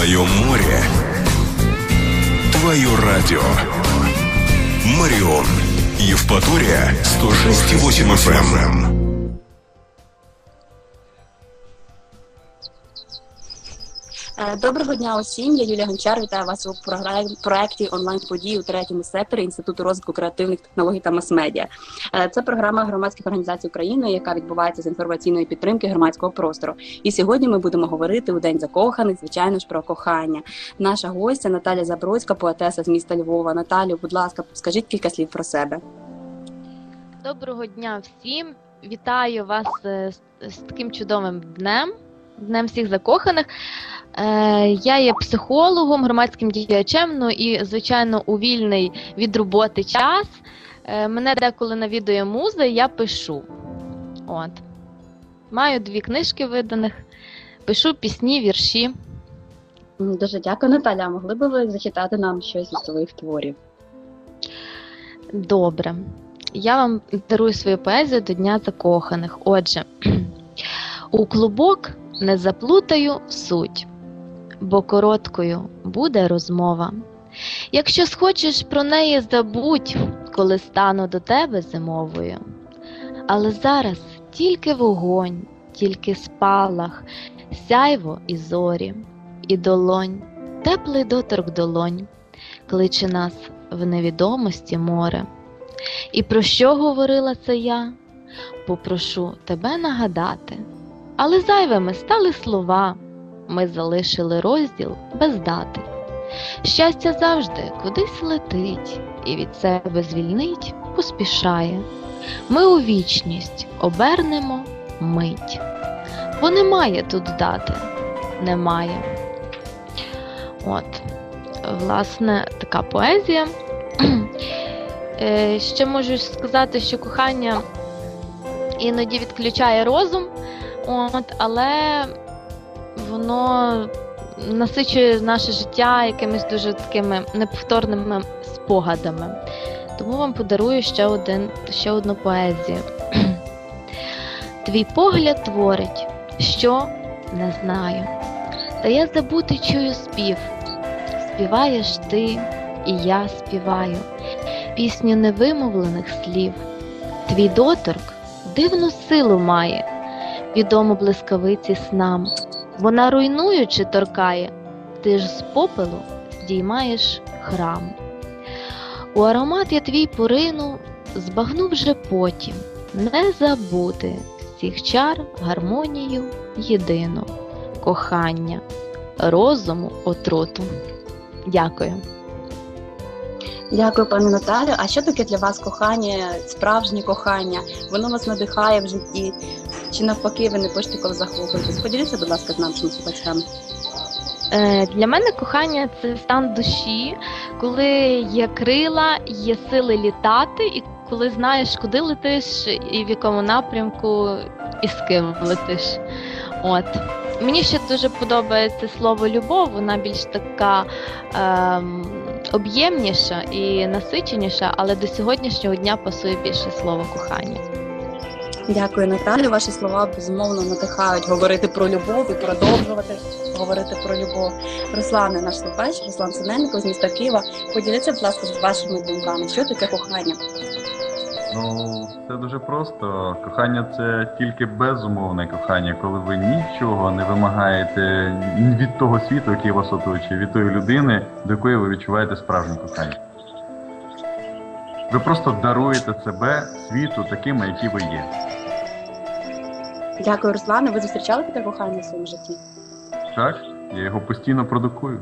Твое море. Твое радио. Марион. Евпатория. 106,8 FM. Доброго дня усім. Я Юлія Гончар. Вітаю вас у проєкті онлайн події у третьому секторі Інституту розвитку креативних технологій та мас-медіа. Е, Це програма громадських організацій України, яка відбувається з інформаційної підтримки громадського простору. І сьогодні ми будемо говорити у день закоханих, звичайно ж, про кохання. Наша гостя Наталя Забродська, поетеса з міста Львова. Наталю, будь ласка, скажіть кілька слів про себе. Доброго дня всім! Вітаю вас е, з таким чудовим днем, днем всіх закоханих. Е, я є психологом, громадським діячем, ну і, звичайно, у вільний від роботи час. Е, мене деколи навідує муза, і я пишу. От. Маю дві книжки виданих, пишу пісні, вірші. Дуже дякую, Наталя. Могли би ви зачитати нам щось із своїх творів? Добре. Я вам дарую свою поезію до Дня закоханих. Отже, у клубок не заплутаю суть, бо короткою буде розмова. Якщо схочеш про неї забудь, коли стану до тебе зимовою. Але зараз тільки вогонь, тільки спалах, сяйво і зорі, і долонь, теплий доторк долонь, кличе нас в невідомості море. І про що говорила це я? Попрошу тебе нагадати. Але зайвими стали слова, ми залишили розділ без дати. Щастя завжди кудись летить і від себе звільнить, поспішає. Ми у вічність обернемо мить. Бо немає тут дати, немає. От, власне, така поезія. Е, Ще можу сказати, що кохання іноді відключає розум, от, але воно насичує наше життя якимись дуже такими неповторними спогадами. Тому вам подарую ще, один, ще одну поезію. Твій погляд творить, що не знаю. Та я забути чую спів. Співаєш ти, і я співаю пісню невимовлених слів. Твій доторк дивну силу має, відому блискавиці снам. Вона руйнуючи торкає, ти ж з попелу здіймаєш храм. У аромат я твій порину збагну вже потім, не забути всіх чар гармонію єдину, кохання, розуму отруту. Дякую. Дякую, пані Наталю. А що таке для вас кохання, справжнє кохання? Воно вас надихає в житті? Чи навпаки, ви не коли захоплюєтесь? Поділіться, будь ласка, з нашими слухачами. Е, Для мене кохання це стан душі, коли є крила, є сили літати, і коли знаєш, куди летиш, і в якому напрямку, і з ким летиш. От. Мені ще дуже подобається слово любов, вона більш така ем, об'ємніша і насиченіша, але до сьогоднішнього дня пасує більше слово кохання. Дякую, Наталю. Ваші слова безумовно надихають говорити про любов і продовжувати говорити про любов. Руслане, наш слухач, Руслан Синенко з міста Києва. Поділіться, будь ласка, з вашими думками. Що таке кохання? Ну, це дуже просто. Кохання це тільки безумовне кохання, коли ви нічого не вимагаєте від того світу, який вас оточує, від тої людини, до якої ви відчуваєте справжнє кохання. Ви просто даруєте себе світу такими, які ви є. Дякую, Руслане. Ви зустрічали таке кохання в своєму житті? Так? Я його постійно продукую.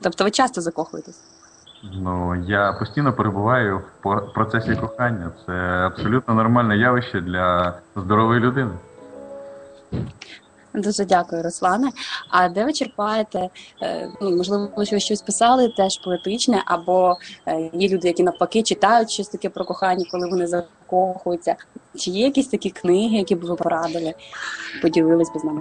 Тобто ви часто закохуєтесь? Ну, я постійно перебуваю в процесі кохання. Це абсолютно нормальне явище для здорової людини. Дуже дякую, Руслане. А де ви черпаєте? е, Ну, можливо, ви щось писали теж поетичне, або е, є люди, які навпаки читають щось таке про кохання, коли вони закохуються. Чи є якісь такі книги, які б ви порадили, поділились би з нами?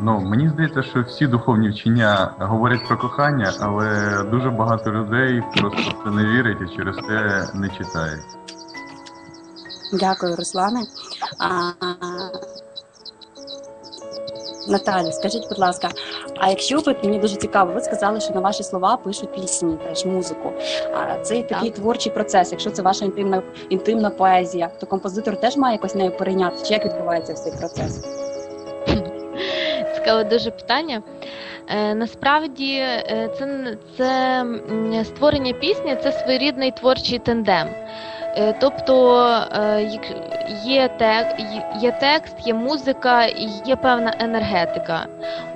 Ну, мені здається, що всі духовні вчення говорять про кохання, але дуже багато людей просто в це не вірять і через це не читають. Дякую, Руслане. А, Наталя, скажіть, будь ласка, а якщо ви мені дуже цікаво, ви сказали, що на ваші слова пишуть пісні, теж музику. А це такий Так. творчий процес. Якщо це ваша інтимна інтимна поезія, то композитор теж має якось нею перейняти. Чи як відбувається цей процес? Цікаве дуже питання. Е, насправді е, це, це створення пісні це своєрідний творчий тандем. Е, тобто є, тек, є текст, є музика, є певна енергетика.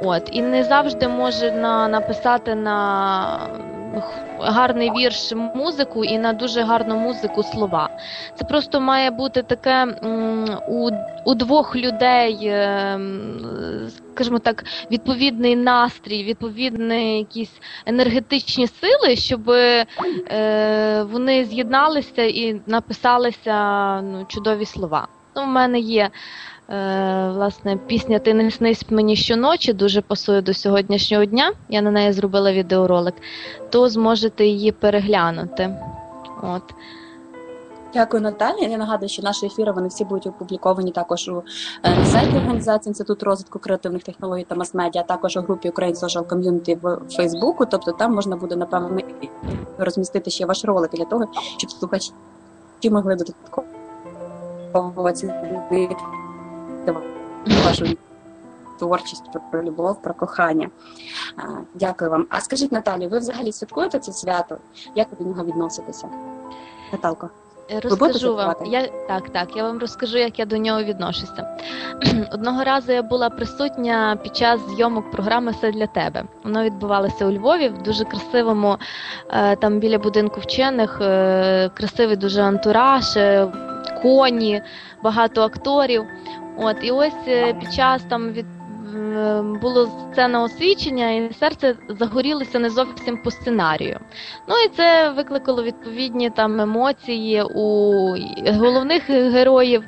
От, і не завжди можна написати на гарний вірш музику і на дуже гарну музику слова. Це просто має бути таке у, у двох людей, е, скажімо так, відповідний настрій, відповідні якісь енергетичні сили, щоб е, вони з'єдналися і написалися ну, чудові слова. Ну, в мене є. Е, власне, пісня Ти не снись мені щоночі дуже пасує до сьогоднішнього дня. Я на неї зробила відеоролик, то зможете її переглянути. От. Дякую, Наталя. Я нагадую, що наші ефіри вони всі будуть опубліковані також у е, сайті організації Інституту розвитку креативних технологій та мас-медіа, а також у групі Ukraine Social Community в Фейсбуку. Тобто там можна буде напевно розмістити ще ваш ролик для того, щоб слухачі могли додатково вашу творчість про, про любов, про кохання. А, Дякую вам. А скажіть, Наталі, ви взагалі святкуєте це свято? Як ви до нього відноситеся? Наталко. Розкажу вам. Я так, так. Я вам розкажу, як я до нього відношуся. Одного разу я була присутня під час зйомок програми Все для тебе. Воно відбувалося у Львові в дуже красивому, е, там біля будинку вчених, е, красивий дуже антураж, е, коні, багато акторів. От і ось е, під час там від е, було сцена освічення, і серце загорілося не зовсім по сценарію. Ну і це викликало відповідні там емоції у головних героїв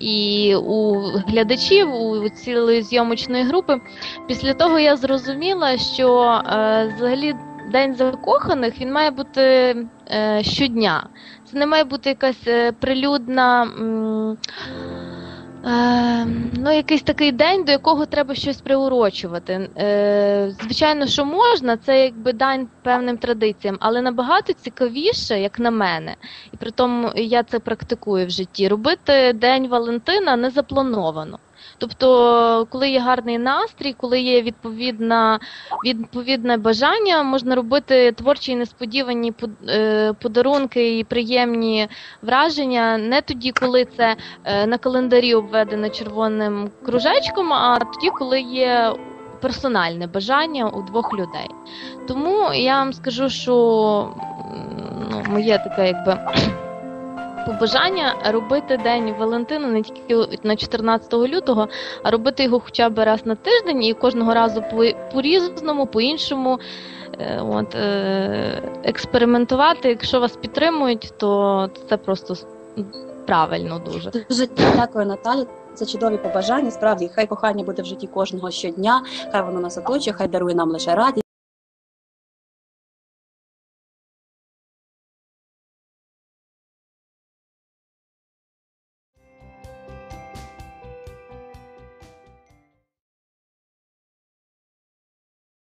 і у глядачів, у цілої зйомочної групи. Після того я зрозуміла, що е, взагалі День закоханих він має бути е, щодня. Це не має бути якась е, прилюдна. Е, ну, якийсь такий день, до якого треба щось приурочувати. Е, звичайно, що можна, це якби дань певним традиціям, але набагато цікавіше, як на мене, і при тому я це практикую в житті, робити День Валентина не заплановано. Тобто, коли є гарний настрій, коли є відповідна, відповідне бажання, можна робити творчі і несподівані е, подарунки і приємні враження не тоді, коли це е, на календарі обведено червоним кружечком, а тоді, коли є персональне бажання у двох людей. Тому я вам скажу, що ну, моє таке якби. Побажання робити День Валентина не тільки на 14 лютого, а робити його хоча б раз на тиждень і кожного разу по- по-різному, по-іншому. Е, От, е, експериментувати, якщо вас підтримують, то це просто правильно дуже. Дуже дякую, Наталі. Це чудові побажання. Справді, хай кохання буде в житті кожного щодня, хай воно нас оточує, хай дарує нам лише радість.